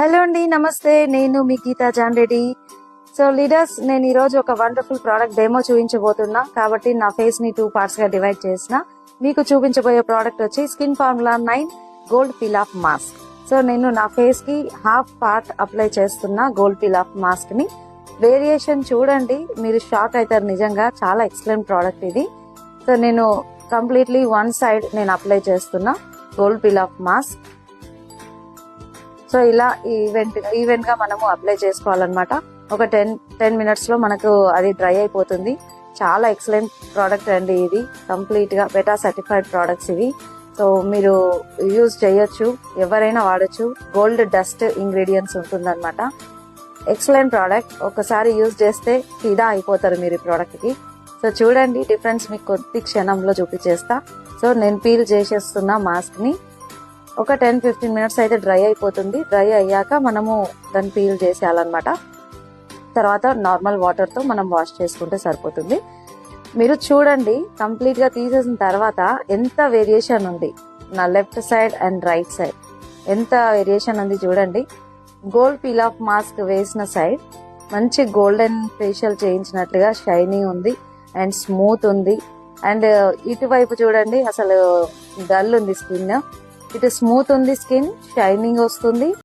Hello అండి నమస్తే. నేను మీ Geeta John Reddy so leaders నేను ఈ రోజు ఒక వండర్ఫుల్ ప్రోడక్ట్ డెమో చూపించబోతున్నా. కాబట్టి నా ఫేస్ని టూ పార్ట్స్గా డివైడ్ చేసిన. మీకు చూపించబోయే ప్రోడక్ట్ వచ్చి skin formula nine gold peel off mask so నేను నా ఫేస్కి హాఫ్ పార్ట్ అప్లై చేస్తున్న గోల్డ్ పీల్ ఆఫ్ మాస్క్ని. వేరియేషన్ చూడండి. మీరు షాక్ అవుతారు నిజంగా. చాలా ఎక్సలెంట్ ప్రోడక్ట్ ఇది. సో నేను కంప్లీట్లీ వన్ సైడ్ నేను అప్లై చేస్తున్నా gold peel off mask so ఇలా ఈవెంట్ ఈవెంట్గా మనము అప్లై చేసుకోవాలన్నమాట. ఒక టెన్ టెన్ మినిట్స్లో మనకు అది డ్రై అయిపోతుంది. చాలా ఎక్సలెంట్ ప్రోడక్ట్ అండి ఇది. కంప్లీట్గా బెటా సర్టిఫైడ్ ప్రోడక్ట్స్ ఇవి. సో మీరు యూజ్ చేయొచ్చు. ఎవరైనా వాడచ్చు. గోల్డ్ డస్ట్ ఇంగ్రీడియంట్స్ ఉంటుందన్నమాట. ఎక్సలెంట్ ప్రోడక్ట్ ఒకసారి యూజ్ చేస్తే ఫిదా అయిపోతారు మీరు ఈ ప్రోడక్ట్కి. సో చూడండి డిఫరెన్స్ మీకు కొద్ది క్షణంలో చూపించేస్తా. సో నేను పీల్ చేసేస్తున్నా మాస్క్ని. ఒక టెన్ ఫిఫ్టీన్ మినిట్స్ అయితే డ్రై అయిపోతుంది. డ్రై అయ్యాక మనము దాన్ని పీల్ చేసేయాలన్నమాట. తర్వాత నార్మల్ వాటర్తో మనం వాష్ చేసుకుంటే సరిపోతుంది. మీరు చూడండి కంప్లీట్గా తీసేసిన తర్వాత ఎంత వేరియేషన్ ఉంది. నా left side and right side ఎంత వేరియేషన్ ఉంది చూడండి. గోల్డ్ పీల్ ఆఫ్ మాస్క్ వేసిన సైడ్ మంచి గోల్డెన్ ఫేషియల్ చేయించినట్లుగా షైనింగ్ ఉంది అండ్ స్మూత్ ఉంది. అండ్ ఇటువైపు చూడండి అసలు డల్ ఉంది స్కిన్ ఇటు స్మూత్ ఉంది స్కిన్ షైనింగ్ వస్తుంది.